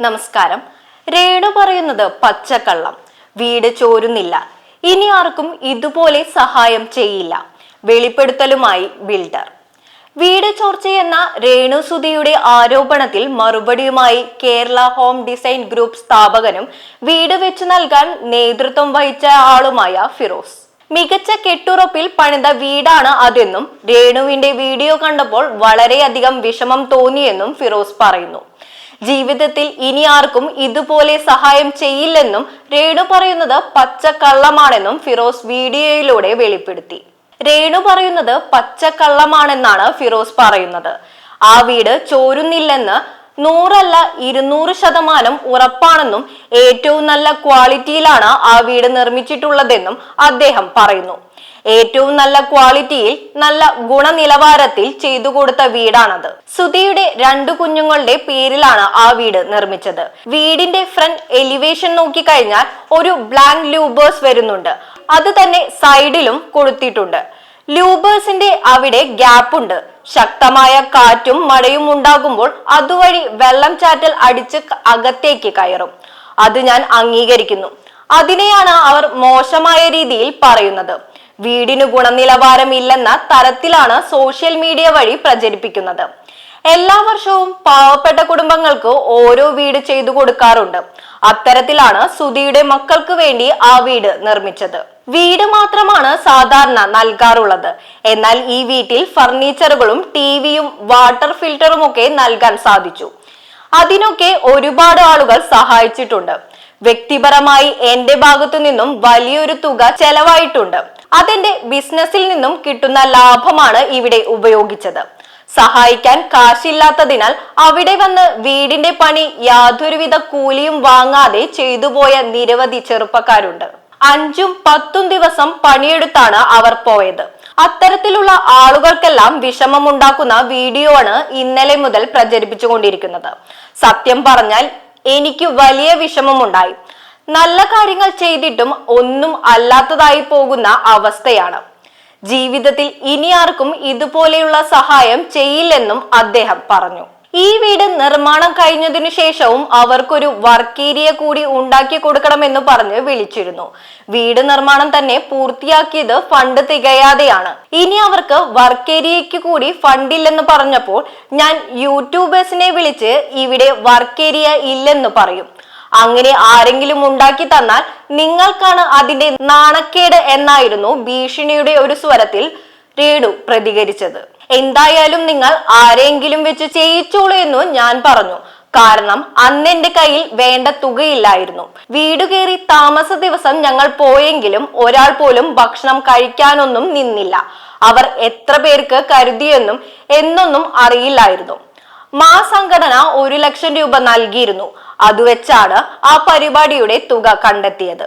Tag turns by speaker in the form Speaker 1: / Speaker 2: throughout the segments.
Speaker 1: നമസ്കാരം. രേണു പറയുന്നത് പച്ചക്കള്ളം. വീട് ചോരുന്നില്ല. ഇനി ആർക്കും ഇതുപോലെ സഹായം ചെയ്യില്ല. വെളിപ്പെടുത്തലുമായി ബിൽഡർ. വീട് ചോർച്ചയെന്ന രേണു സുധിയുടെ ആരോപണത്തിൽ മറുപടിയുമായി കേരള ഹോം ഡിസൈൻ ഗ്രൂപ്പ് സ്ഥാപകനും വീട് വെച്ചു നൽകാൻ നേതൃത്വം വഹിച്ച ആളുമായ ഫിറോസ്. മികച്ച കെട്ടുറപ്പിൽ പണിത വീടാണ് അതെന്നും രേണുവിന്റെ വീഡിയോ കണ്ടപ്പോൾ വളരെയധികം വിഷമം തോന്നിയെന്നും ഫിറോസ് പറയുന്നു. ജീവിതത്തിൽ ഇനി ആർക്കും ഇതുപോലെ സഹായം ചെയ്യില്ലെന്നും രേണു പറയുന്നത് പച്ചക്കള്ളമാണെന്നും ഫിറോസ് വീഡിയോയിലൂടെ വെളിപ്പെടുത്തി. രേണു പറയുന്നത് പച്ചക്കള്ളമാണെന്നാണ് ഫിറോസ് പറയുന്നത്. ആ വീട് ചോരുന്നില്ലെന്ന് നൂറല്ല ഇരുന്നൂറ് ശതമാനം ഉറപ്പാണെന്നും ഏറ്റവും നല്ല ക്വാളിറ്റിയിലാണ് ആ വീട് നിർമ്മിച്ചിട്ടുള്ളതെന്നും അദ്ദേഹം പറയുന്നു. ഏറ്റവും നല്ല ക്വാളിറ്റിയിൽ നല്ല ഗുണനിലവാരത്തിൽ ചെയ്തു കൊടുത്ത വീടാണത്. സുധിയുടെ രണ്ടു കുഞ്ഞുങ്ങളുടെ പേരിലാണ് ആ വീട് നിർമ്മിച്ചത്. വീടിന്റെ ഫ്രണ്ട് എലിവേഷൻ നോക്കിക്കഴിഞ്ഞാൽ ഒരു ബ്ലാങ്ക് ലൂബേഴ്സ് വരുന്നുണ്ട്. അത് തന്നെ സൈഡിലും കൊടുത്തിട്ടുണ്ട് ലൂബേഴ്സിന്റെ അവിടെ ഗ്യാപ്പുണ്ട് ശക്തമായ കാറ്റും മഴയും ഉണ്ടാകുമ്പോൾ അതുവഴി വെള്ളം ചാറ്റൽ അടിച്ച് അകത്തേക്ക് കയറും. അത് ഞാൻ അംഗീകരിക്കുന്നു. അതിനെയാണ് അവർ മോശമായ രീതിയിൽ പറയുന്നത്. വീടിന് ഗുണനിലവാരമില്ലെന്ന തരത്തിലാണ് സോഷ്യൽ മീഡിയ വഴി പ്രചരിപ്പിക്കുന്നത്. എല്ലാ വർഷവും പാവപ്പെട്ട കുടുംബങ്ങൾക്ക് ഓരോ വീട് ചെയ്തു കൊടുക്കാറുണ്ട്. അത്തരത്തിലാണ് സുധിയുടെ മക്കൾക്ക് വേണ്ടി ആ വീട് നിർമ്മിച്ചത്. വീട് മാത്രമാണ് സാധാരണ നൽകാറുള്ളത്. എന്നാൽ ഈ വീട്ടിൽ ഫർണിച്ചറുകളും ടിവിയും വാട്ടർ ഫിൽറ്ററും ഒക്കെ നൽകാൻ സാധിച്ചു. അതിനൊക്കെ ഒരുപാട് ആളുകൾ സഹായിച്ചിട്ടുണ്ട്. വ്യക്തിപരമായി എന്റെ ഭാഗത്തു നിന്നും വലിയൊരു തുക ചെലവായിട്ടുണ്ട്. അതെന്റെ ബിസിനസ്സിൽ നിന്നും കിട്ടുന്ന ലാഭമാണ് ഇവിടെ ഉപയോഗിച്ചത്. സഹായിക്കാൻ കാശില്ലാത്തതിനാൽ അവിടെ വന്ന് വീടിന്റെ പണി യാതൊരുവിധ കൂലിയും വാങ്ങാതെ ചെയ്തുപോയ നിരവധി ചെറുപ്പക്കാരുണ്ട്. അഞ്ചും പത്തും ദിവസം പണിയെടുത്താണ് അവർ പോയത്. അത്തരത്തിലുള്ള ആളുകൾക്കെല്ലാം വിഷമമുണ്ടാക്കുന്ന വീഡിയോ ആണ് ഇന്നലെ മുതൽ പ്രചരിപ്പിച്ചുകൊണ്ടിരിക്കുന്നത്. സത്യം പറഞ്ഞാൽ എനിക്ക് വലിയ വിഷമമുണ്ടായി. നല്ല കാര്യങ്ങൾ ചെയ്തിട്ടും ഒന്നും അല്ലാത്തതായി പോകുന്ന അവസ്ഥയാണ്. ജീവിതത്തിൽ ഇനി ആർക്കും ഇതുപോലെയുള്ള സഹായം ചെയ്യില്ലെന്നും അദ്ദേഹം പറഞ്ഞു. ഈ വീട് നിർമ്മാണം കഴിഞ്ഞതിനു ശേഷവും അവർക്കൊരു വർക്ക് ഏരിയ കൂടി ഉണ്ടാക്കി കൊടുക്കണമെന്ന് പറഞ്ഞ് വിളിച്ചിരുന്നു. വീട് നിർമ്മാണം തന്നെ പൂർത്തിയാക്കിയത് ഫണ്ട് തികയാതെയാണ്. ഇനി അവർക്ക് വർക്ക് ഏരിയയ്ക്ക് കൂടി ഫണ്ടില്ലെന്ന് പറഞ്ഞപ്പോൾ ഞാൻ യൂട്യൂബേഴ്സിനെ വിളിച്ച് ഇവിടെ വർക്ക് ഏരിയ ഇല്ലെന്ന് പറയും. അങ്ങനെ ആരെങ്കിലും ഉണ്ടാക്കി തന്നാൽ നിങ്ങൾക്കാണ് അതിന്റെ നാണക്കേട് എന്നായിരുന്നു ഭീഷണിയുടെ ഒരു സ്വരത്തിൽ രേണു പ്രതികരിച്ചത്. എന്തായാലും നിങ്ങൾ ആരെങ്കിലും വെച്ച് ചെയ്യിച്ചോളൂ എന്നു ഞാൻ പറഞ്ഞു. കാരണം അന്ന് എന്റെ കയ്യിൽ വേണ്ട തുകയില്ലായിരുന്നു. വീട് കയറി താമസ ദിവസം ഞങ്ങൾ പോയെങ്കിലും ഒരാൾ പോലും ഭക്ഷണം കഴിക്കാനൊന്നും നിന്നില്ല. അവർ എത്ര പേർക്ക് കരുതിയെന്നും എന്നൊന്നും അറിയില്ലായിരുന്നു. മാ സംഘടന ഒരു ലക്ഷം രൂപ നൽകിയിരുന്നു. അത് വെച്ചാണ് ആ പരിപാടിയുടെ തുക കണ്ടെത്തിയത്.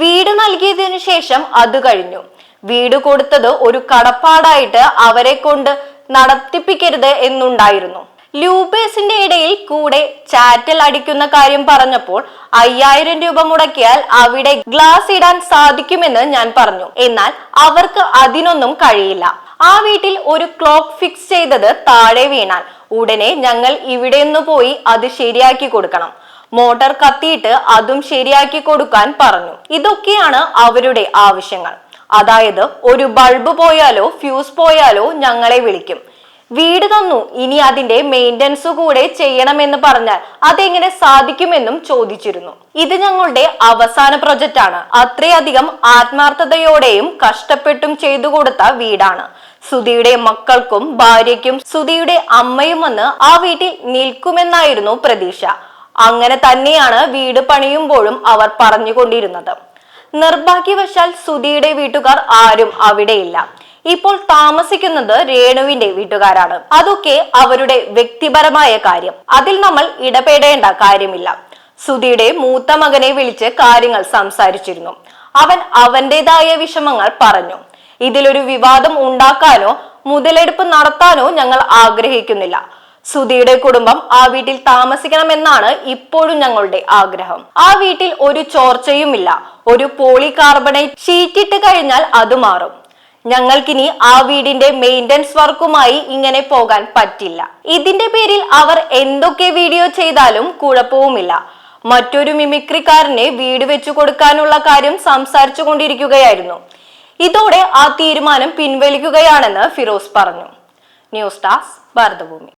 Speaker 1: വീട് നൽകിയതിനു ശേഷം അത് കഴിഞ്ഞു. വീട് കൊടുത്തത് ഒരു കടപ്പാടായിട്ട് അവരെ കൊണ്ട് നടത്തിപ്പിക്കരുത് എന്നുണ്ടായിരുന്നു. ലൂബേസിന്റെ ഇടയിൽ കൂടെ ചാറ്റൽ അടിക്കുന്ന കാര്യം പറഞ്ഞപ്പോൾ അയ്യായിരം രൂപ മുടക്കിയാൽ അവിടെ ഗ്ലാസ് ഇടാൻ സാധിക്കുമെന്ന് ഞാൻ പറഞ്ഞു. എന്നാൽ അവർക്ക് അതിനൊന്നും കഴിയില്ല. ആ വീട്ടിൽ ഒരു ക്ലോക്ക് ഫിക്സ് ചെയ്തത് താഴെ വീണാൽ ഉടനെ ഞങ്ങൾ ഇവിടെ നിന്ന് പോയി അത് ശരിയാക്കി കൊടുക്കണം. മോട്ടോർ കത്തിയിട്ട് അതും ശരിയാക്കി കൊടുക്കാൻ പറഞ്ഞു. ഇതൊക്കെയാണ് അവരുടെ ആവശ്യങ്ങൾ. അതായത് ഒരു ബൾബ് പോയാലോ ഫ്യൂസ് പോയാലോ ഞങ്ങളെ വിളിക്കും. വീട് തന്നു ഇനി അതിന്റെ മെയിന്റനൻസ് കൂടെ ചെയ്യണമെന്ന് പറഞ്ഞാൽ അതെങ്ങനെ സാധിക്കുമെന്നും ചോദിച്ചിരുന്നു. ഇത് ഞങ്ങളുടെ അവസാന പ്രൊജക്റ്റ് ആണ് അത്രയധികം ആത്മാർത്ഥതയോടെയും കഷ്ടപ്പെട്ടും ചെയ്തു കൊടുത്ത വീടാണ്. സുധിയുടെ മക്കൾക്കും ഭാര്യയ്ക്കും സുധിയുടെ അമ്മയും വന്ന് ആ വീട്ടിൽ നിൽക്കുമെന്നായിരുന്നു പ്രതീക്ഷ. അങ്ങനെ തന്നെയാണ് വീട് പണിയുമ്പോഴും അവർ പറഞ്ഞുകൊണ്ടിരുന്നത്. നിർഭാഗ്യവശാൽ സുധിയുടെ വീട്ടുകാർ ആരും അവിടെയില്ല. ഇപ്പോൾ താമസിക്കുന്നത് രേണുവിന്റെ വീട്ടുകാരാണ്. അതൊക്കെ അവരുടെ വ്യക്തിപരമായ കാര്യം. അതിൽ നമ്മൾ ഇടപെടേണ്ട കാര്യമില്ല. സുധിയുടെ മൂത്ത മകനെ വിളിച്ച് കാര്യങ്ങൾ സംസാരിച്ചിരുന്നു. അവൻ അവന്റേതായ വിഷമങ്ങൾ പറഞ്ഞു. ഇതിലൊരു വിവാദം ഉണ്ടാക്കാനോ മുതലെടുപ്പ് നടത്താനോ ഞങ്ങൾ ആഗ്രഹിക്കുന്നില്ല. സുധിയുടെ കുടുംബം ആ വീട്ടിൽ താമസിക്കണമെന്നാണ് ഇപ്പോഴും ഞങ്ങളുടെ ആഗ്രഹം. ആ വീട്ടിൽ ഒരു ചോർച്ചയുമില്ല. ഒരു പോളി കാർബണേറ്റ് ഷീറ്റിട്ട് കഴിഞ്ഞാൽ അത് മാറും. ഞങ്ങൾക്കിനി ആ വീടിന്റെ മെയിന്റനൻസ് വർക്കുമായി ഇങ്ങനെ പോകാൻ പറ്റില്ല. ഇതിന്റെ പേരിൽ അവർ എന്തൊക്കെ വീഡിയോ ചെയ്താലും കുഴപ്പവുമില്ല. മറ്റൊരു മിമിക്രിക്കാരനെ വീട് വെച്ചു കൊടുക്കാനുള്ള കാര്യം സംസാരിച്ചു കൊണ്ടിരിക്കുകയായിരുന്നു. ഇതോടെ ആ തീരുമാനം പിൻവലിക്കുകയാണെന്ന് ഫിറോസ് പറഞ്ഞു. News desk Bharatabhoomi.